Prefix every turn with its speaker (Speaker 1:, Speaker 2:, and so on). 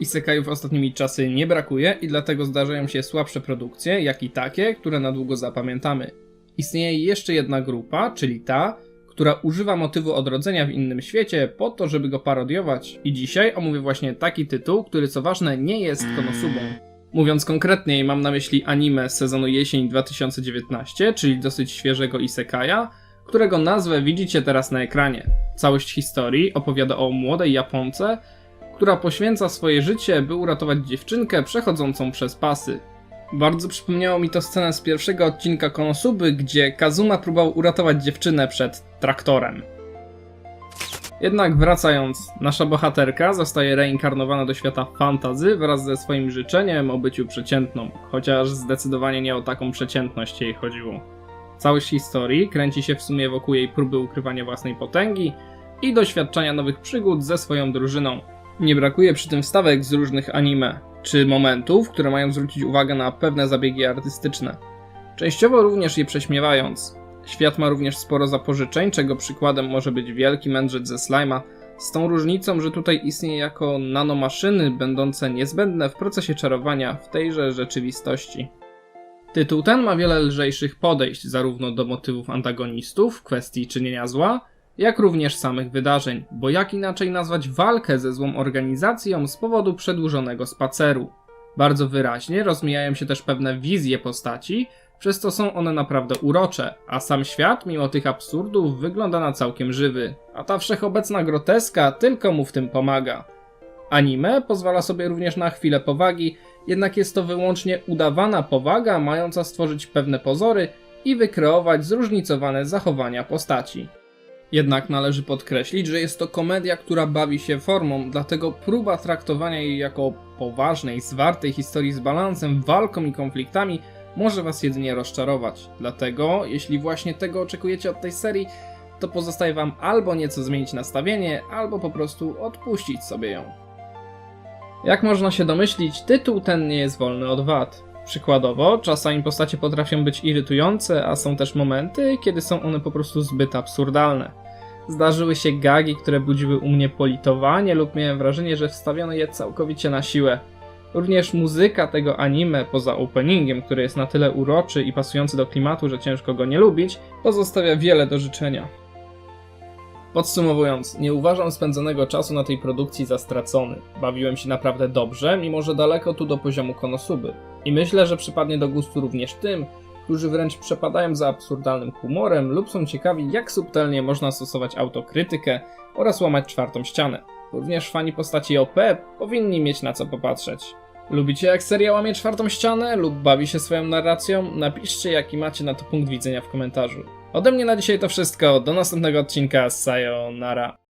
Speaker 1: Isekajów ostatnimi czasy nie brakuje i dlatego zdarzają się słabsze produkcje, jak i takie, które na długo zapamiętamy. Istnieje jeszcze jedna grupa, czyli ta, która używa motywu odrodzenia w innym świecie po to, żeby go parodiować. I dzisiaj omówię właśnie taki tytuł, który co ważne nie jest konosubą. Mówiąc konkretniej, mam na myśli anime z sezonu jesień 2019, czyli dosyć świeżego Isekaja, którego nazwę widzicie teraz na ekranie. Całość historii opowiada o młodej Japonce, która poświęca swoje życie, by uratować dziewczynkę przechodzącą przez pasy. Bardzo przypomniało mi to scenę z pierwszego odcinka Konosuby, gdzie Kazuma próbował uratować dziewczynę przed traktorem. Jednak wracając, nasza bohaterka zostaje reinkarnowana do świata fantazy wraz ze swoim życzeniem o byciu przeciętną, chociaż zdecydowanie nie o taką przeciętność jej chodziło. Całość historii kręci się w sumie wokół jej próby ukrywania własnej potęgi i doświadczania nowych przygód ze swoją drużyną. Nie brakuje przy tym wstawek z różnych anime, czy momentów, które mają zwrócić uwagę na pewne zabiegi artystyczne. Częściowo również je prześmiewając. Świat ma również sporo zapożyczeń, czego przykładem może być wielki mędrzec ze slajma, z tą różnicą, że tutaj istnieje jako nanomaszyny będące niezbędne w procesie czarowania w tejże rzeczywistości. Tytuł ten ma wiele lżejszych podejść zarówno do motywów antagonistów kwestii czynienia zła, jak również samych wydarzeń, bo jak inaczej nazwać walkę ze złą organizacją z powodu przedłużonego spaceru. Bardzo wyraźnie rozmijają się też pewne wizje postaci, przez co są one naprawdę urocze, a sam świat, mimo tych absurdów, wygląda na całkiem żywy, a ta wszechobecna groteska tylko mu w tym pomaga. Anime pozwala sobie również na chwilę powagi, jednak jest to wyłącznie udawana powaga, mająca stworzyć pewne pozory i wykreować zróżnicowane zachowania postaci. Jednak należy podkreślić, że jest to komedia, która bawi się formą, dlatego próba traktowania jej jako poważnej, zwartej historii z balansem, walką i konfliktami może Was jedynie rozczarować. Dlatego, jeśli właśnie tego oczekujecie od tej serii, to pozostaje Wam albo nieco zmienić nastawienie, albo po prostu odpuścić sobie ją. Jak można się domyślić, tytuł ten nie jest wolny od wad. Przykładowo, czasami postacie potrafią być irytujące, a są też momenty, kiedy są one po prostu zbyt absurdalne. Zdarzyły się gagi, które budziły u mnie politowanie lub miałem wrażenie, że wstawiono je całkowicie na siłę. Również muzyka tego anime, poza openingiem, który jest na tyle uroczy i pasujący do klimatu, że ciężko go nie lubić, pozostawia wiele do życzenia. Podsumowując, nie uważam spędzonego czasu na tej produkcji za stracony. Bawiłem się naprawdę dobrze, mimo że daleko tu do poziomu konosuby. I myślę, że przypadnie do gustu również tym, którzy wręcz przepadają za absurdalnym humorem lub są ciekawi, jak subtelnie można stosować autokrytykę oraz łamać czwartą ścianę. Również fani postaci OP powinni mieć na co popatrzeć. Lubicie jak seria łamie czwartą ścianę lub bawi się swoją narracją? Napiszcie jaki macie na to punkt widzenia w komentarzu. Ode mnie na dzisiaj to wszystko, do następnego odcinka, sayonara.